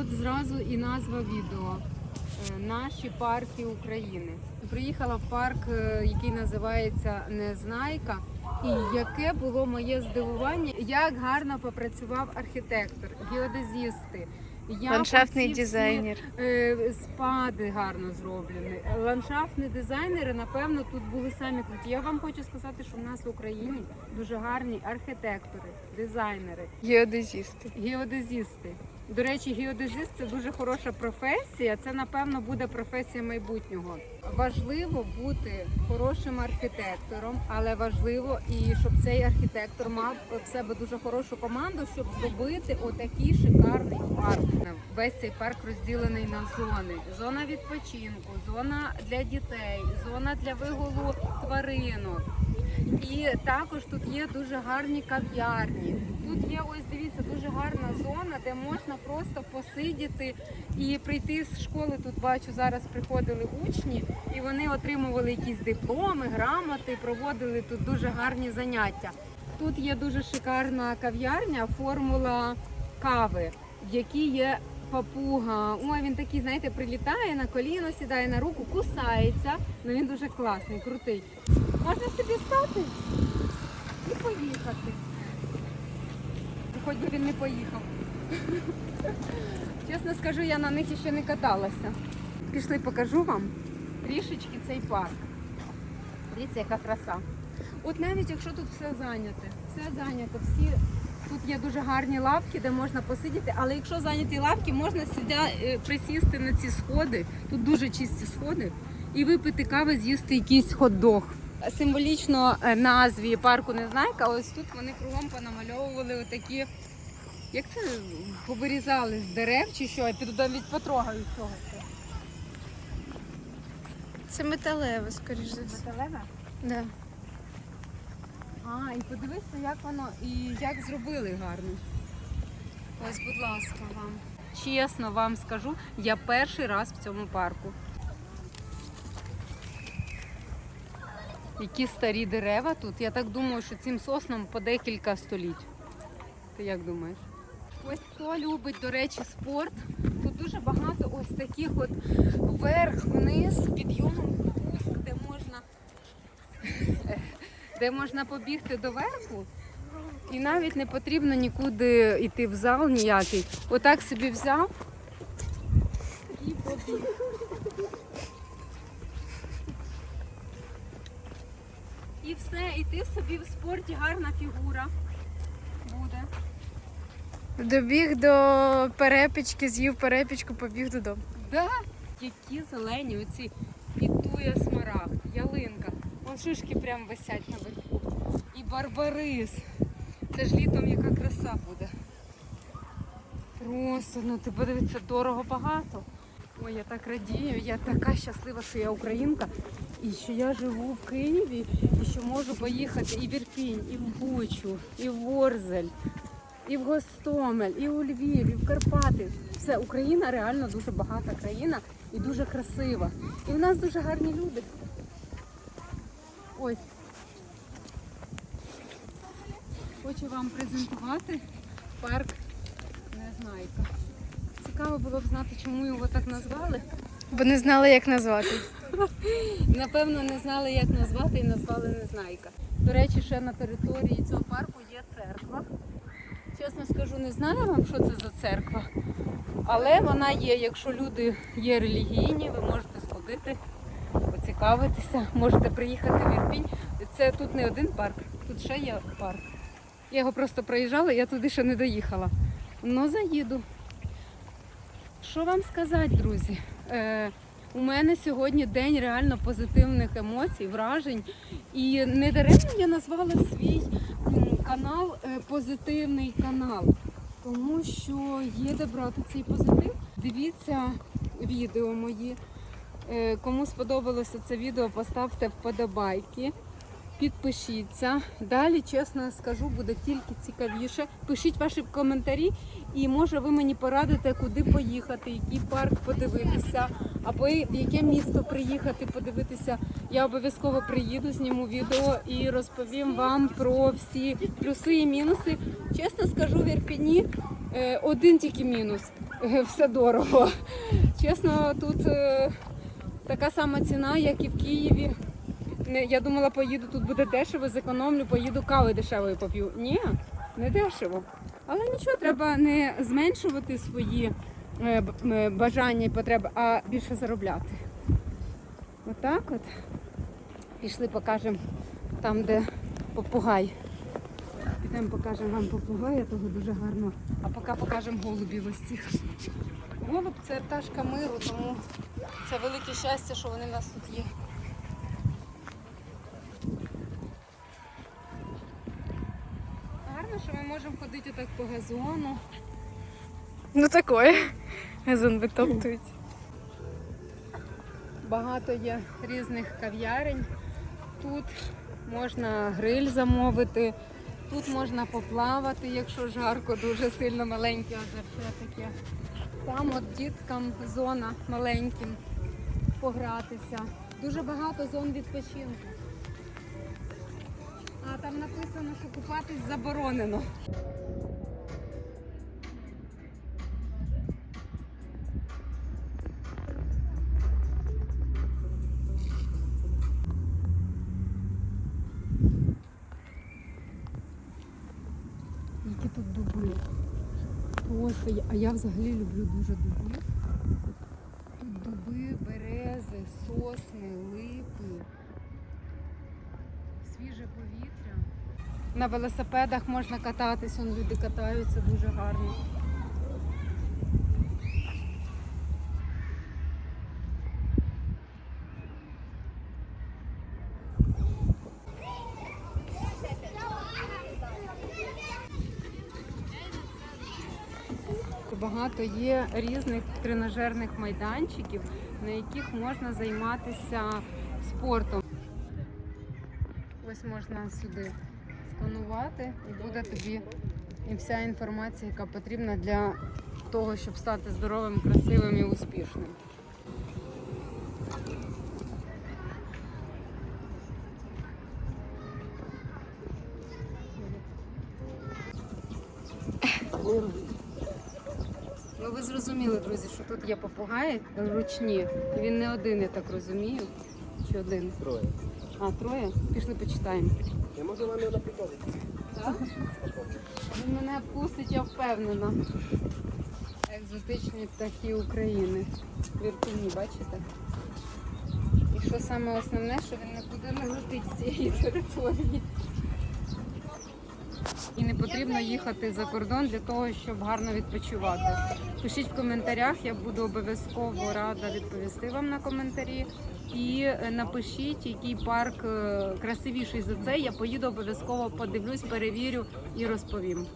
от зразу і назва відео. Е, Наші парки України. Приїхала в парк, е, який називається Незнайка. І яке було моє здивування, як гарно попрацював архітектор, геодезісти. як Ландшафтний всі, дизайнер. е, спади гарно зроблені. Ландшафтні дизайнери, напевно, тут були самі круті. Я вам хочу сказати, що в нас в Україні дуже гарні архітектори, дизайнери, Геодезісти. геодезісти. До речі, геодезист це дуже хороша професія. Це напевно буде професія майбутнього. Важливо бути хорошим архітектором, але важливо і щоб цей архітектор мав в себе дуже хорошу команду, щоб зробити отакий шикарний парк. Весь цей парк розділений на зони: зона відпочинку, зона для дітей, зона для вигулу тваринок. І також тут є дуже гарні кав'ярні. Тут є ось дивіться дуже гарна зона, де можна просто посидіти і прийти з школи. Тут бачу зараз приходили учні, і вони отримували якісь дипломи, грамоти, проводили тут дуже гарні заняття. Тут є дуже шикарна кав'ярня, формула кави, в якій є папуга. Ой, він такий, знаєте, прилітає на коліно, сідає на руку, кусається. Ну він дуже класний, крутий. Можна собі стати і поїхати. Хоч би він не поїхав. Чесно скажу, я на них ще не каталася. Пішли, покажу вам трішечки цей парк. Дивіться, яка краса. От навіть якщо тут все зайняте, все зайнято, всі тут є дуже гарні лавки, де можна посидіти, але якщо зайняті лавки, можна сидя, е, присісти на ці сходи, тут дуже чисті сходи, і випити кави, з'їсти якийсь хот-дог. Символічно е, назві парку Незнайка, ось тут вони кругом понамальовували отакі, як це повирізали з дерев чи що, я піду навіть потрогаю цього. Це металеве, скоріш за все. Металеве? Да. А, і подивися, як воно і як зробили гарно. Ось, будь ласка, вам. Чесно вам скажу, я перший раз в цьому парку. Які старі дерева тут. Я так думаю, що цим соснам по декілька століть. Ти як думаєш? Ось хто любить, до речі, спорт. Тут дуже багато ось таких от вверх-вниз, підйом, спуск, де можна де можна побігти до верху. І навіть не потрібно нікуди йти в зал ніякий. Отак собі взяв І все, і ти собі в спорті гарна фігура буде. Добіг до перепічки, з'їв перепічку, побіг додому. Да, які зелені оці пітує смарагд, ялинка. Вон шишки прям висять наверху. І барбарис. Це ж літом яка краса буде. Просто, ну ти подивися, дорого багато. Ой, я так радію, я така щаслива, що я українка, і що я живу в Києві, і що можу поїхати і в Ірпінь, і в Бучу, і в Ворзель, і в Гостомель, і у Львів, і в Карпати. Все, Україна реально дуже багата країна і дуже красива. І в нас дуже гарні люди. Ось. Хочу вам презентувати парк Незнайка. Цікаво було б знати, чому його так назвали. Бо не знали, як назвати. Напевно, не знали, як назвати і назвали Незнайка. До речі, ще на території цього парку є церква. Чесно скажу, не знаю вам, що це за церква. Але вона є, якщо люди є релігійні, ви можете сходити, поцікавитися, можете приїхати в Ірпінь. Це тут не один парк, тут ще є парк. Я його просто проїжджала, я туди ще не доїхала. Ну, заїду. Що вам сказати, друзі? Е, у мене сьогодні день реально позитивних емоцій, вражень. І не даремно я назвала свій канал е, Позитивний канал, тому що є де брати цей позитив. Дивіться відео мої. Е, Кому сподобалося це відео, поставте вподобайки. Підпишіться. Далі, чесно скажу, буде тільки цікавіше. Пишіть ваші коментарі, і може ви мені порадите, куди поїхати, який парк подивитися, або в яке місто приїхати подивитися. Я обов'язково приїду, зніму відео і розповім вам про всі плюси і мінуси. Чесно скажу, в Ірпіні е, один тільки мінус. е, все дорого. Чесно, тут е, така сама ціна, як і в Києві. Не, я думала, поїду, тут буде дешево, зекономлю, поїду кави дешевої поп'ю. Ні, не дешево. Але нічого, треба не зменшувати свої е, бажання і потреби, а більше заробляти. Отак от. Пішли, покажемо там, де попугай. Підемо покажемо вам попугая, того дуже гарно. А поки покажемо голубів ось цих. Голуб це пташка миру, тому це велике щастя, що вони в нас тут є. Гарно, що ми можемо ходити отак по газону. Ну такое. Газон витоптують. Багато є різних кав'ярень. Тут можна гриль замовити, тут можна поплавати, якщо жарко, дуже сильно маленьке озерце таке. Там от діткам зона маленьким погратися. Дуже багато зон відпочинку. А там написано, що купатись заборонено. Які тут дуби. Просто, а я взагалі люблю дуже дуби. Тут дуби, берези, сосни, липи, На велосипедах можна кататись, он люди катаються дуже гарно. Багато є різних тренажерних майданчиків, на яких можна займатися спортом. Ось можна сюди сканувати і буде тобі і вся інформація, яка потрібна для того, щоб стати здоровим, красивим і успішним. Ну ви зрозуміли, друзі, що тут є попугаї ручні. Він не один, я так розумію. Чи один? Троє. А, троє? Пішли почитаємо. Я можу вам його наприклад. Так? Він мене вкусить, я впевнена. Екзотичні птахи України. Віртуні, бачите? І що саме основне, що він нікуди не летить з цієї території. І не потрібно їхати за кордон для того, щоб гарно відпочивати. Пишіть в коментарях, я буду обов'язково рада відповісти вам на коментарі. І е, напишіть, який парк е, красивіший за цей. Я поїду обов'язково подивлюсь, перевірю і розповім.